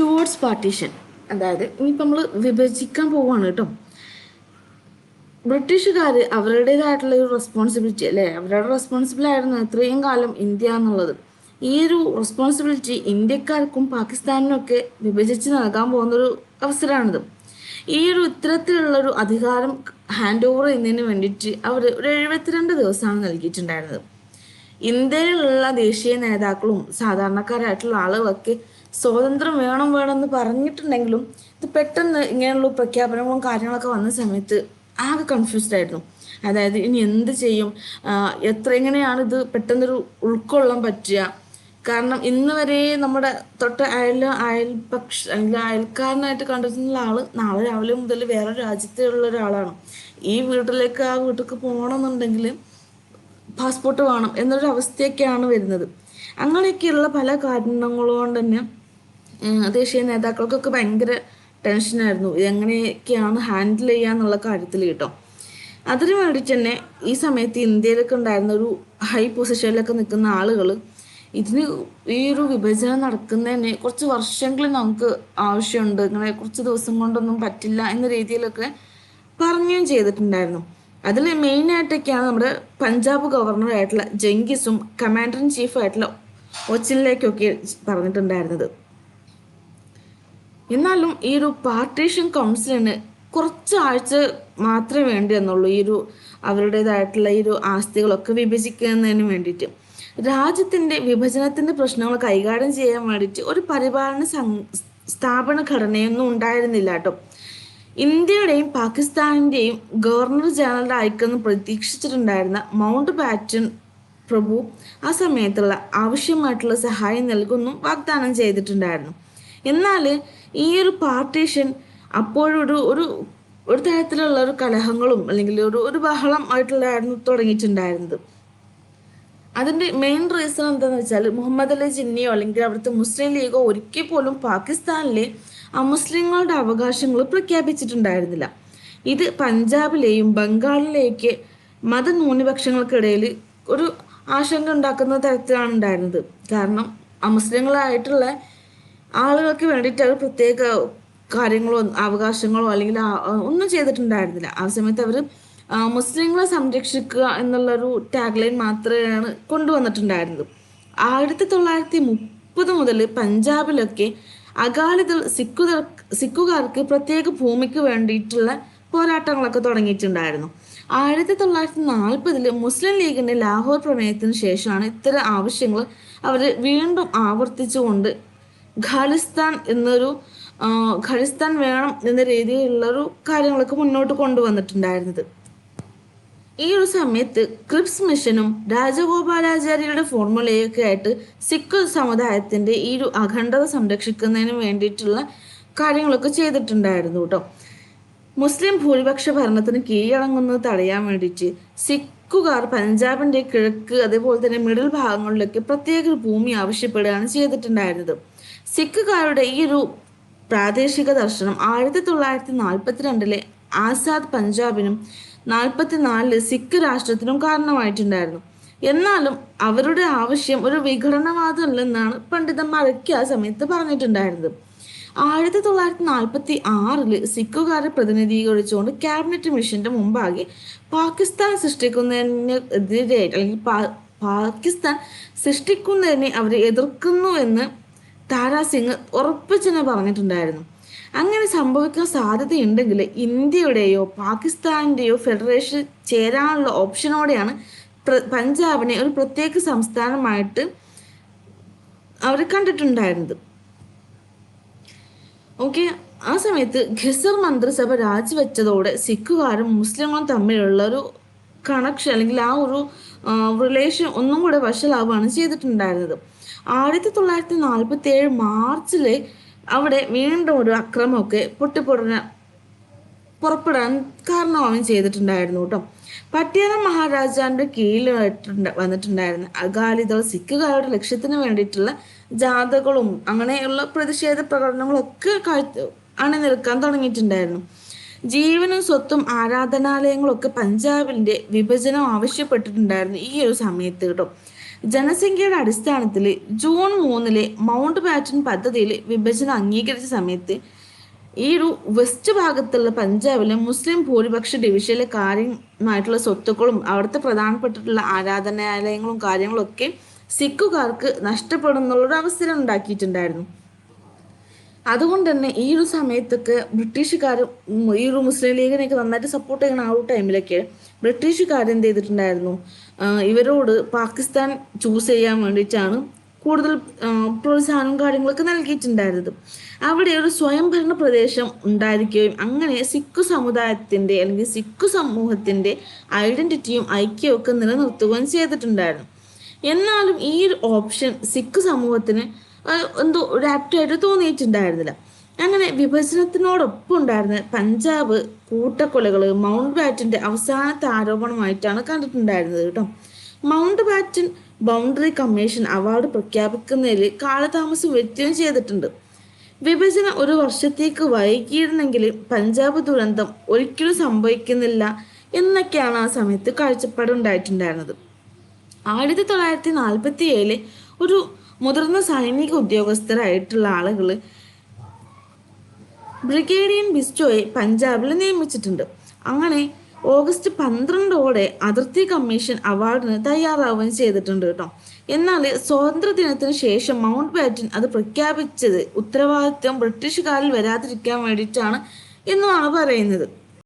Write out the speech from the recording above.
Towards partition അതായത് ഇനിയിപ്പോൾ നമ്മൾ വിഭജിക്കാൻ പോവാണ് കേട്ടോ. ബ്രിട്ടീഷുകാർ അവരുടേതായിട്ടുള്ള ഒരു റെസ്പോൺസിബിലിറ്റി അല്ലേ? അവരുടെ റെസ്പോൺസിബിൾ ആയിരുന്നു ഇത്രയും കാലം ഇന്ത്യ എന്നുള്ളത്. ഈ ഒരു റെസ്പോൺസിബിലിറ്റി ഇന്ത്യക്കാർക്കും പാകിസ്ഥാനിനും ഒക്കെ വിഭജിച്ച് നൽകാൻ പോകുന്നൊരു അവസരമാണിത്. ഈ ഒരു ഇത്തരത്തിലുള്ളൊരു അധികാരം ഹാൻഡ് ഓവർ ചെയ്യുന്നതിന് വേണ്ടിയിട്ട് അവർ ഒരു എഴുപത്തിരണ്ട് ദിവസമാണ് നൽകിയിട്ടുണ്ടായിരുന്നത്. ഇന്ത്യയിലുള്ള ദേശീയ നേതാക്കളും സാധാരണക്കാരായിട്ടുള്ള ആളുകളൊക്കെ സ്വാതന്ത്ര്യം വേണം വേണമെന്ന് പറഞ്ഞിട്ടുണ്ടെങ്കിലും ഇത് പെട്ടെന്ന് ഇങ്ങനെയുള്ള പ്രഖ്യാപനങ്ങളും കാര്യങ്ങളൊക്കെ വന്ന സമയത്ത് ആകെ കൺഫ്യൂസ്ഡ് ആയിരുന്നു. അതായത് ഇനി എന്ത് ചെയ്യും? എത്ര എങ്ങനെയാണ് ഇത് പെട്ടെന്നൊരു ഉൾക്കൊള്ളാൻ പറ്റുക? കാരണം ഇന്ന് വരെ നമ്മുടെ തൊട്ട് അയൽ അയൽപക്ഷ അല്ലെങ്കിൽ അയൽക്കാരനായിട്ട് കണ്ടിട്ടുള്ള ആൾ നാളെ രാവിലെ മുതൽ വേറെ രാജ്യത്തുള്ള ഒരാളാണ്. ഈ വീട്ടിലേക്ക് ആ വീട്ടിലേക്ക് പോകണമെന്നുണ്ടെങ്കിൽ പാസ്പോർട്ട് വേണം എന്നൊരു അവസ്ഥയൊക്കെയാണ് വരുന്നത്. അങ്ങനെയൊക്കെയുള്ള പല കാരണങ്ങൾ കൊണ്ട് തന്നെ ദേശീയ നേതാക്കൾക്കൊക്കെ ഭയങ്കര ടെൻഷനായിരുന്നു ഇതെങ്ങനെയൊക്കെയാണ് ഹാൻഡിൽ ചെയ്യാന്നുള്ള കാര്യത്തിൽ കേട്ടോ. അതിനു വേണ്ടിയിട്ട് തന്നെ ഈ സമയത്ത് ഇന്ത്യയിലൊക്കെ ഉണ്ടായിരുന്ന ഒരു ഹൈ പൊസിഷനിലൊക്കെ നിൽക്കുന്ന ആളുകൾ ഇതിന് ഈ ഒരു വിഭജനം നടക്കുന്നതിന് കുറച്ച് വർഷങ്ങളിൽ നമുക്ക് ആവശ്യമുണ്ട്. ഇങ്ങനെ കുറച്ച് ദിവസം കൊണ്ടൊന്നും പറ്റില്ല എന്ന രീതിയിലൊക്കെ പറയുകയും ചെയ്തിട്ടുണ്ടായിരുന്നു. അതിൽ മെയിനായിട്ടൊക്കെയാണ് നമ്മുടെ പഞ്ചാബ് ഗവർണർ ആയിട്ടുള്ള ജെങ്കിസും കമാൻഡർ ഇൻ ചീഫ് ആയിട്ടുള്ള ഒച്ചിനിലേക്കൊക്കെ പറഞ്ഞിട്ടുണ്ടായിരുന്നത്. എന്നാലും ഈ ഒരു പാർട്ടീഷൻ കൗൺസിലിന് കുറച്ച് ആഴ്ച മാത്രമേ വേണ്ടി വന്നുള്ളൂ ഈ ഒരു അവരുടേതായിട്ടുള്ള ഈ ഒരു ആസ്തികളൊക്കെ വിഭജിക്കുന്നതിന് വേണ്ടിയിട്ട്. രാജ്യത്തിന്റെ വിഭജനത്തിന്റെ പ്രശ്നങ്ങൾ കൈകാര്യം ചെയ്യാൻ വേണ്ടിയിട്ട് ഒരു പരിപാലന സ്ഥാപന ഘടനയൊന്നും ഉണ്ടായിരുന്നില്ല കേട്ടോ. ഇന്ത്യയുടെയും പാകിസ്ഥാനിന്റെയും ഗവർണർ ജനറൽ ആയിക്കെന്ന് പ്രതീക്ഷിച്ചിട്ടുണ്ടായിരുന്ന മൗണ്ട് ബാറ്റൺ പ്രഭു ആ സമയത്തുള്ള ആവശ്യമായിട്ടുള്ള സഹായം നൽകുന്നു വാഗ്ദാനം ചെയ്തിട്ടുണ്ടായിരുന്നു. എന്നാൽ ഈ ഒരു പാർട്ടീഷൻ അപ്പോഴൊരു ഒരു ഒരു തരത്തിലുള്ള ഒരു കലഹങ്ങളും അല്ലെങ്കിൽ ഒരു ഒരു ബഹളം ആയിട്ടുള്ളതായിരുന്നു തുടങ്ങിയിട്ടുണ്ടായിരുന്നത്. അതിന്റെ മെയിൻ റീസൺ എന്താണെന്ന് വെച്ചാൽ മുഹമ്മദ് അലി ജിന്നിയോ അല്ലെങ്കിൽ അവിടുത്തെ മുസ്ലിം ലീഗോ ഒരിക്കൽ പോലും പാകിസ്ഥാനിലെ അമുസ്ലിങ്ങളുടെ അവകാശങ്ങൾ പ്രഖ്യാപിച്ചിട്ടുണ്ടായിരുന്നില്ല. ഇത് പഞ്ചാബിലെയും ബംഗാളിലേക്ക് മതന്യൂനപക്ഷങ്ങൾക്കിടയിൽ ഒരു ആശങ്ക ഉണ്ടാക്കുന്ന തരത്തിലാണ് ഉണ്ടായിരുന്നത് കാരണം അമുസ്ലിങ്ങളായിട്ടുള്ള ആളുകൾക്ക് വേണ്ടിയിട്ട് അവർ പ്രത്യേക കാര്യങ്ങളോ അവകാശങ്ങളോ അല്ലെങ്കിൽ ഒന്നും ചെയ്തിട്ടുണ്ടായിരുന്നില്ല. ആ സമയത്ത് അവർ മുസ്ലിങ്ങളെ സംരക്ഷിക്കുക എന്നുള്ളൊരു ടാഗ് ലൈൻ മാത്രമാണ് കൊണ്ടുവന്നിട്ടുണ്ടായിരുന്നത്. ആയിരത്തി തൊള്ളായിരത്തി മുപ്പത് മുതൽ പഞ്ചാബിലൊക്കെ അകാലിദൾ സിഖുകാർ സിഖുകാർക്ക് പ്രത്യേക ഭൂമിക്ക് വേണ്ടിയിട്ടുള്ള പോരാട്ടങ്ങളൊക്കെ തുടങ്ങിയിട്ടുണ്ടായിരുന്നു. ആയിരത്തി തൊള്ളായിരത്തി നാൽപ്പതിൽ മുസ്ലിം ലീഗിന്റെ ലാഹോർ പ്രമേയത്തിന് ശേഷമാണ് ഇത്തരം ആവശ്യങ്ങൾ അവർ വീണ്ടും ആവർത്തിച്ചുകൊണ്ട് ഖാലിസ്ഥാൻ എന്നൊരു ഖാലിസ്ഥാൻ വേണം എന്ന രീതിയിലുള്ളൊരു കാര്യങ്ങളൊക്കെ മുന്നോട്ട് കൊണ്ടുവന്നിട്ടുണ്ടായിരുന്നത്. ഈ ഒരു സമയത്ത് ക്രിപ്സ് മിഷനും രാജഗോപാലാചാര്യരുടെ ഫോർമുലയൊക്കെ ആയിട്ട് സിഖ് സമുദായത്തിന്റെ ഈ ഒരു അഖണ്ഡത സംരക്ഷിക്കുന്നതിന് വേണ്ടിയിട്ടുള്ള കാര്യങ്ങളൊക്കെ ചെയ്തിട്ടുണ്ടായിരുന്നു കേട്ടോ. മുസ്ലിം ഭൂരിപക്ഷ ഭരണത്തിന് കീഴടങ്ങുന്നത് തടയാൻ വേണ്ടിയിട്ട് സിഖുകാർ പഞ്ചാബിന്റെ കിഴക്ക് അതേപോലെ തന്നെ മിഡിൽ ഭാഗങ്ങളിലൊക്കെ പ്രത്യേക ഒരു ഭൂമി ആവശ്യപ്പെടുകയാണ് ചെയ്തിട്ടുണ്ടായിരുന്നത്. സിക്കുകാരുടെ ഈ ഒരു പ്രാദേശിക ദർശനം ആയിരത്തി തൊള്ളായിരത്തി നാൽപ്പത്തിരണ്ടിലെ ആസാദ് പഞ്ചാബിനും നാൽപ്പത്തിനാലിൽ സിഖ് രാഷ്ട്രത്തിനും കാരണമായിട്ടുണ്ടായിരുന്നു. എന്നാലും അവരുടെ ആവശ്യം ഒരു വിഘടനവാദമല്ലെന്നാണ് പണ്ഡിതന്മാരൊക്കെ ആ സമയത്ത് പറഞ്ഞിട്ടുണ്ടായിരുന്നത്. ആയിരത്തി തൊള്ളായിരത്തി നാൽപ്പത്തി ആറിൽ സിഖുകാരെ പ്രതിനിധീകരിച്ചുകൊണ്ട് ക്യാബിനറ്റ് മിഷന്റെ മുമ്പാകെ പാകിസ്ഥാൻ സൃഷ്ടിക്കുന്നതിനെതിരെ അല്ലെങ്കിൽ പാകിസ്ഥാൻ സൃഷ്ടിക്കുന്നതിനെ അവർ എതിർക്കുന്നുവെന്ന് താരാസിംഗ് ഉറപ്പിച്ചെന്ന് പറഞ്ഞിട്ടുണ്ടായിരുന്നു. അങ്ങനെ സംഭവിക്കാൻ സാധ്യതയുണ്ടെങ്കിൽ ഇന്ത്യയുടെയോ പാകിസ്ഥാനിന്റെയോ ഫെഡറേഷൻ ചേരാനുള്ള ഓപ്ഷനോടെയാണ് പഞ്ചാബിനെ ഒരു പ്രത്യേക സംസ്ഥാനമായിട്ട് അവർ കണ്ടിട്ടുണ്ടായിരുന്നത്. ഓക്കെ ആ സമയത്ത് ഖിസർ മന്ത്രിസഭ രാജിവെച്ചതോടെ സിഖുകാരും മുസ്ലിങ്ങളും തമ്മിലുള്ള ഒരു കണക്ഷൻ അല്ലെങ്കിൽ ആ ഒരു റിലേഷൻ ഒന്നും കൂടെ വഷളാവുകയാണ് ചെയ്തിട്ടുണ്ടായിരുന്നത്. ആയിരത്തി തൊള്ളായിരത്തി നാൽപ്പത്തി ഏഴ് മാർച്ചിൽ അവിടെ വീണ്ടും ഒരു അക്രമമൊക്കെ പൊട്ടിപ്പൊടുന്ന പുറപ്പെടാൻ കാരണമാവുകയും ചെയ്തിട്ടുണ്ടായിരുന്നു കേട്ടോ. പട്യാല മഹാരാജാന്റെ കീഴിലായിട്ടുണ്ട് വന്നിട്ടുണ്ടായിരുന്ന. അകാലിദൾ സിഖുകാരുടെ ലക്ഷ്യത്തിന് വേണ്ടിയിട്ടുള്ള ജാഥകളും അങ്ങനെയുള്ള പ്രതിഷേധ പ്രകടനങ്ങളൊക്കെ ഒക്കെ അണിനിരക്കാൻ തുടങ്ങിയിട്ടുണ്ടായിരുന്നു. ജീവനും സ്വത്തും ആരാധനാലയങ്ങളും ഒക്കെ പഞ്ചാബിന്റെ വിഭജനം ആവശ്യപ്പെട്ടിട്ടുണ്ടായിരുന്നു ഈ ഒരു സമയത്ത് കേട്ടോ. ജനസംഖ്യയുടെ അടിസ്ഥാനത്തിൽ ജൂൺ മൂന്നിലെ മൗണ്ട് ബാറ്റൻ പദ്ധതിയിൽ വിഭജനം അംഗീകരിച്ച സമയത്ത് ഈ ഒരു വെസ്റ്റ് ഭാഗത്തുള്ള പഞ്ചാബിലെ മുസ്ലിം ഭൂരിപക്ഷ ഡിവിഷനിലെ കാര്യമായിട്ടുള്ള സ്വത്തുക്കളും അവിടുത്തെ പ്രധാനപ്പെട്ടിട്ടുള്ള ആരാധനാലയങ്ങളും കാര്യങ്ങളും ഒക്കെ സിഖുകാർക്ക് നഷ്ടപ്പെടുന്നുള്ളൊരു അവസരം ഉണ്ടാക്കിയിട്ടുണ്ടായിരുന്നു. അതുകൊണ്ട് തന്നെ ഈ ഒരു സമയത്തൊക്കെ ബ്രിട്ടീഷുകാർ ഈ ഒരു മുസ്ലിം ലീഗിനെയൊക്കെ നന്നായിട്ട് സപ്പോർട്ട് ചെയ്യണ ആ ഒരു ടൈമിലൊക്കെ ബ്രിട്ടീഷുകാർ എന്ത് ചെയ്തിട്ടുണ്ടായിരുന്നു? ഇവരോട് പാകിസ്ഥാൻ ചൂസ് ചെയ്യാൻ വേണ്ടിയിട്ടാണ് കൂടുതൽ പ്രോത്സാഹനവും കാര്യങ്ങളൊക്കെ നൽകിയിട്ടുണ്ടായിരുന്നത്. അവിടെ ഒരു സ്വയംഭരണ പ്രദേശം ഉണ്ടായിരിക്കുകയും അങ്ങനെ സിഖ് സമുദായത്തിന്റെ അല്ലെങ്കിൽ സിഖ് സമൂഹത്തിന്റെ ഐഡന്റിറ്റിയും ഐക്യവും ഒക്കെ നിലനിർത്തുകയും ചെയ്തിട്ടുണ്ടായിരുന്നു. എന്നാലും ഈ ഒരു ഓപ്ഷൻ സിഖ് സമൂഹത്തിന് എന്തോ ഒരു ആപ്റ്റായിട്ട് തോന്നിയിട്ടുണ്ടായിരുന്നില്ല. അങ്ങനെ വിഭജനത്തിനോടൊപ്പം ഉണ്ടായിരുന്ന പഞ്ചാബ് കൂട്ടക്കൊലകൾ മൗണ്ട് ബാറ്റിന്റെ അവസാനത്തെ ആരോപണമായിട്ടാണ് കണ്ടിട്ടുണ്ടായിരുന്നത് കേട്ടോ. Mountbatten boundary commission award പ്രഖ്യാപിക്കുന്നതിൽ കാലതാമസം വരുത്തുകയും ചെയ്തിട്ടുണ്ട്. വിഭജനം ഒരു വർഷത്തേക്ക് വൈകിയിരുന്നെങ്കിൽ പഞ്ചാബ് ദുരന്തം ഒരിക്കലും സംഭവിക്കുന്നില്ല എന്നൊക്കെയാണ് ആ സമയത്ത് കാഴ്ചപ്പാടുണ്ടായിട്ടുണ്ടായിരുന്നത് ആയിരത്തി തൊള്ളായിരത്തി നാൽപ്പത്തി ഏഴിൽ ഒരു മുതിർന്ന സൈനിക ഉദ്യോഗസ്ഥരായിട്ടുള്ള ആളുകൾ ബ്രിഗേഡിയൻ ബിസ്റ്റോയെ പഞ്ചാബിൽ നിയമിച്ചിട്ടുണ്ട്. അങ്ങനെ ഓഗസ്റ്റ് പന്ത്രണ്ടോടെ അതിർത്തി കമ്മീഷൻ അവാർഡിന് തയ്യാറാവുകയും ചെയ്തിട്ടുണ്ട് കേട്ടോ. എന്നാൽ സ്വാതന്ത്ര്യ ദിനത്തിന് ശേഷം മൗണ്ട് ബാറ്റൻ അത് പ്രഖ്യാപിച്ചത് ഉത്തരവാദിത്വം ബ്രിട്ടീഷുകാരിൽ വരാതിരിക്കാൻ വേണ്ടിയിട്ടാണ് എന്നുമാണ് പറയുന്നത്.